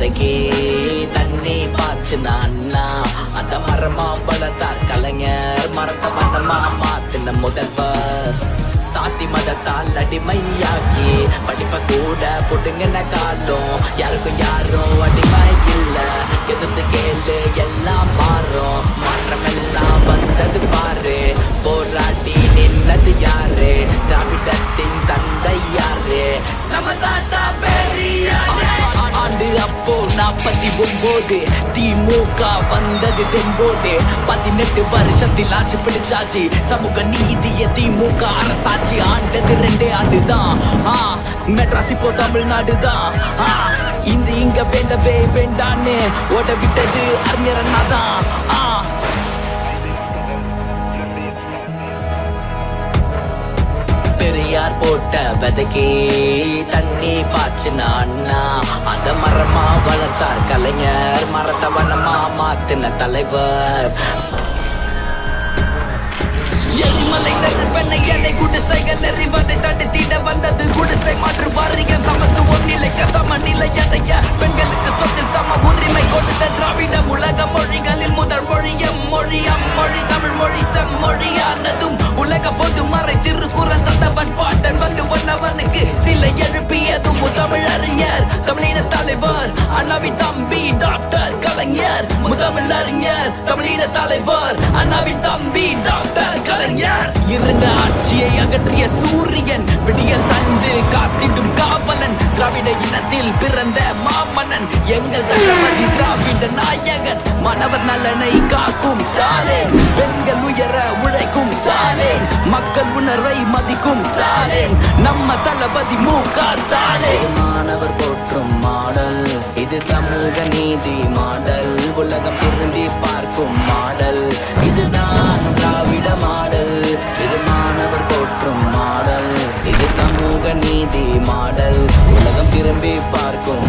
விதைக்கே தண்ணி பாய்ச்சின அண்ணா அந்த மரமா வளர்த்தார் கலைஞர் மரத்தை மரமா மாத்தின முதல்வர் சாத்தி மதத்தால் அடிமையாக்கி படிப்ப கூட புடுங்கின காலம். யாருக்கும் யாரும் அடிமை இல்ல. எதிர்த்து கே நாற்பத்தி ஒன்பது திமுக வந்தது தெம்போது. பதினெட்டு வருஷத்தில் ஆட்சி பிடிச்சாச்சு. சமூக நீதிய திமுக அரசாட்சி ஆண்டது ரெண்டே ஆண்டுதான் ஆ மெட்ராஸ் இப்போ தமிழ்நாடு தான் ஆ இந்த இங்க வேண்டவே வேண்டான்னு ஓட விட்டது அறிஞர் அண்ணா தான் போட்ட விதைக்கே தண்ணி பாய்ச்சின அண்ணா. அத மரமா வளர்த்தார் கலைஞர் மரத்தவனமா மாத்தின தலைவர். எரிமலை நெருப்பெண்ணை எண்ணெய் குடிசைகள் எறிவதை தடுத்திட வந்தது குடிசை மாற்று வாரியம் சமத்துவம் நிலைக்க சமநிலை எதை எழுப்பியதும் அறிஞர் தமிழின தலைவர் அண்ணாவின் தம்பி டாக்டர் கலைஞர். முதமிழ் அறிஞர் தமிழின தலைவர் அண்ணாவின் தம்பி டாக்டர் கலைஞர். இருந்த ஆட்சியை அகற்றிய சூரியன் விடியல் தந்து காத்திடும் காவலன் திராவிட இனத்தில் பிறந்த மாமன்னன். எங்கள் தளபதி திராவிட நாயகன் மாணவர் நலனை காக்கும் ஸ்டாலின் மக்கள் உணர்வை மதிக்கும் ஸ்டாலின். நம்ம தளபதி மு க ஸ்டாலின். மாணவர் போற்றும் மாடல் இது சமூக நீதி மாடல். உலகம் திரும்பி பார்க்கும் மாடல் இதுதான் திராவிட மாடல். இது மாணவர் போற்றும் மாடல் இது சமூக நீதி மாடல். உலகம் திரும்பி பார்க்கும்